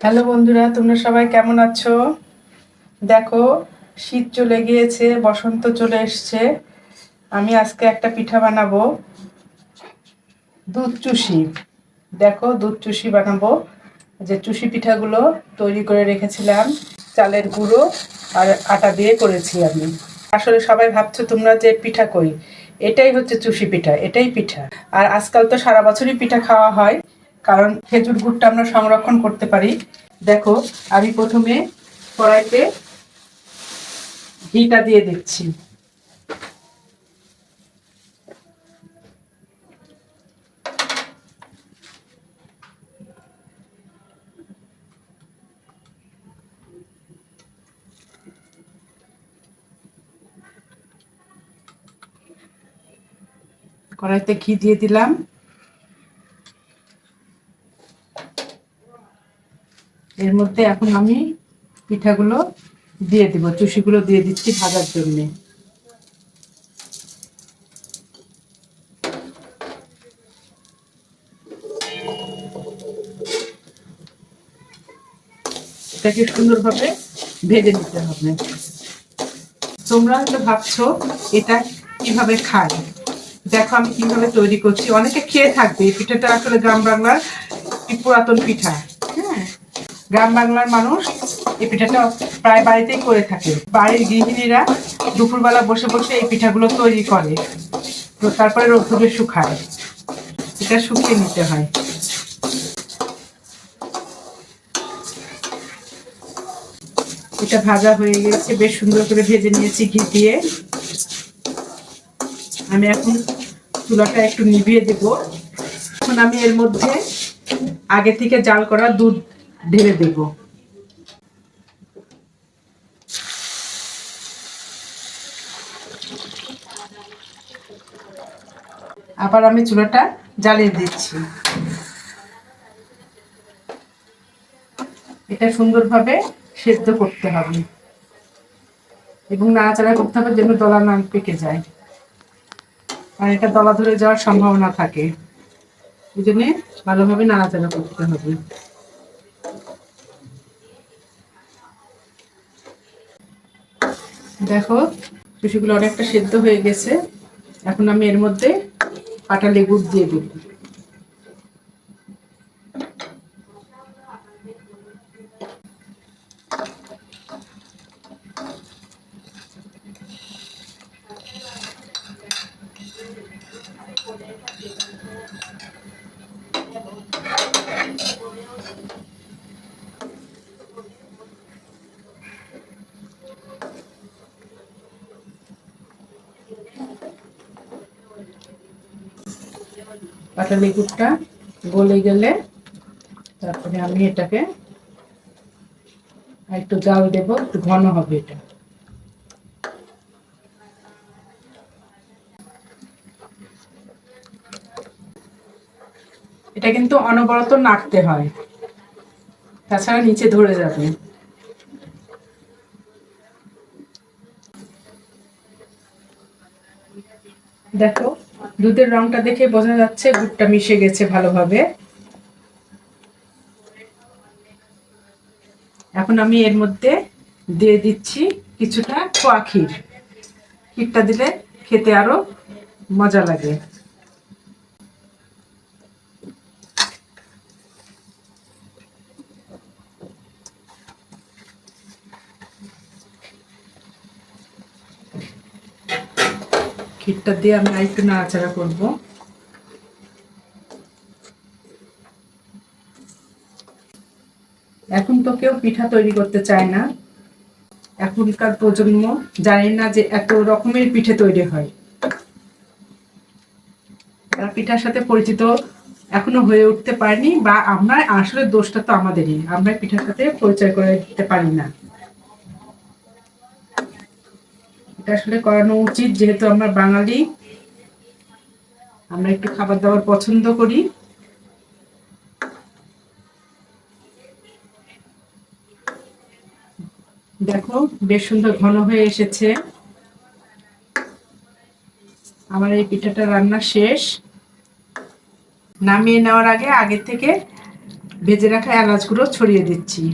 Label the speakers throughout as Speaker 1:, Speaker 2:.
Speaker 1: Hello বন্ধুরা, তোমরা সবাই কেমন আছো? দেখো, শীত চলে গিয়েছে, বসন্ত চলে এসছে। আমি আজকে একটা পিঠা বানাবো। দুধ চুষি। দেখো, দুধ চুষি বানাবো। যে চুষি পিঠাগুলো তৈরি করে রেখেছিলাম, চালের গুঁড়ো আর আটা দিয়ে করেছি আমি। আসলে সবাই ভাবছ তোমরা যে পিঠা করি এটাই হচ্ছে চুষি পিঠা, এটাই পিঠা। আর আজকাল তো সারা বছরই পিঠা খাওয়া হয়। কারণ খেজুর গুড়টা আমরা সংরক্ষণ করতে পারি। দেখো, আমি প্রথমে কড়াইতে ঘিটা দিয়ে দিচ্ছি। কড়াইতে ঘি দিয়ে দিলাম। এর মধ্যে এখন আমি পিঠাগুলো দিয়ে দিব, চুষিগুলো দিয়ে দিচ্ছি ভাজার জন্য। এটাকে সুন্দরভাবে ভেজে নিতে হবে। তোমরা হয়তো ভাবছ, এটা কীভাবে খায়? দেখো আমি কীভাবে তৈরি করছি। অনেকে খেয়ে থাকবে, এই পিঠাটা আসলে গ্রাম বাংলার পুরাতন পিঠা। হ্যাঁ? গ্রাম বাংলার মানুষ এই পিঠাটা প্রায় বাড়িতেই করে থাকে। বাড়ির গৃহিণীরা দুপুরবেলা বসে বসে এই পিঠাগুলো তৈরি করে। তো তারপরে রোদ্দুরে শুকায়। এটা শুকিয়ে নিতে হয়। এটা ভাজা হয়ে গেছে বেশ সুন্দর করে ভেজে নিয়েছি ঘি দিয়ে। আমি এখন চুলাটা একটু নিভিয়ে দেব। এখন আমি এর মধ্যে আগে থেকে জাল করা দুধ ঢেলে দেব। আবার আমি চুলাটা জ্বালিয়ে দিচ্ছি। এটা সুন্দরভাবে সেদ্ধ করতে হবে এবং নাড়াচাড়া করতে হবে যেন দলা না পেকে যায়। আর এটা দলা ধরে যাওয়ার সম্ভাবনা থাকে। এই জন্যে ভালোভাবে নাড়াচাড়া করতে হবে। দেখো সুশিগুলো অনেকটা সেদ্ধ হয়ে গেছে। এখন আমি এর মধ্যে কাটা লেবু দিয়ে দেব। কাঁটা লেবুটা গলে গেলে তারপরে আমি এটাকে একটু জাল দেব, একটু ঘন হবে এটা। এটা কিন্তু অনবরত নাড়তে হয়, তাছাড়া নিচে ধরে যাবে। দেখো দুধের রংটা দেখে বোঝা যাচ্ছে গুড়টা মিশে গেছে ভালোভাবে। এখন আমি এর মধ্যে দিয়ে দিচ্ছি কিছুটা খোয়া ক্ষীর। ক্ষীরটা দিলে খেতে আরও মজা লাগে। ক্ষীরটা দিয়ে আমি আরেকটু নাড়াচাড়া করব। এখন তো কেউ পিঠা তৈরি করতে চায় না। এখনকার প্রজন্ম জানে না যে এত রকমের পিঠে তৈরি হয়। তারা পিঠার সাথে পরিচিত এখনও হয়ে উঠতে পারেনি বা আমরা আসলে দোষটা তো আমাদেরই। আমরা পিঠার সাথে পরিচয় করে দিতে পারি না। এটা আসলে করানো উচিত, যেহেতু আমরা বাঙালি। আমরা একটু খাবার দাবার পছন্দ করি। দেখো, বেশ সুন্দর ঘন হয়ে এসেছে। আমার এই পিঠাটা রান্না শেষ। নামিয়ে নেওয়ার আগে আগে থেকে ভেজে রাখা এলাচগুলো ছড়িয়ে দিচ্ছি।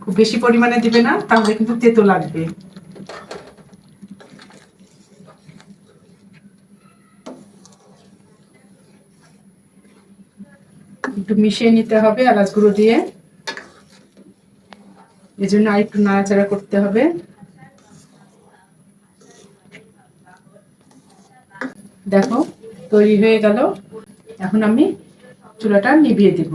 Speaker 1: খুব বেশি পরিমাণে দিবে না, তাহলে কিন্তু তেতো লাগবে। একটু মিশিয়ে নিতে হবে এলাচ গুঁড়ো দিয়ে। এই জন্য আর একটু নাড়াচাড়া করতে হবে। দেখো, তৈরি হয়ে গেল। এখন আমি চুলাটা নিভিয়ে দিব।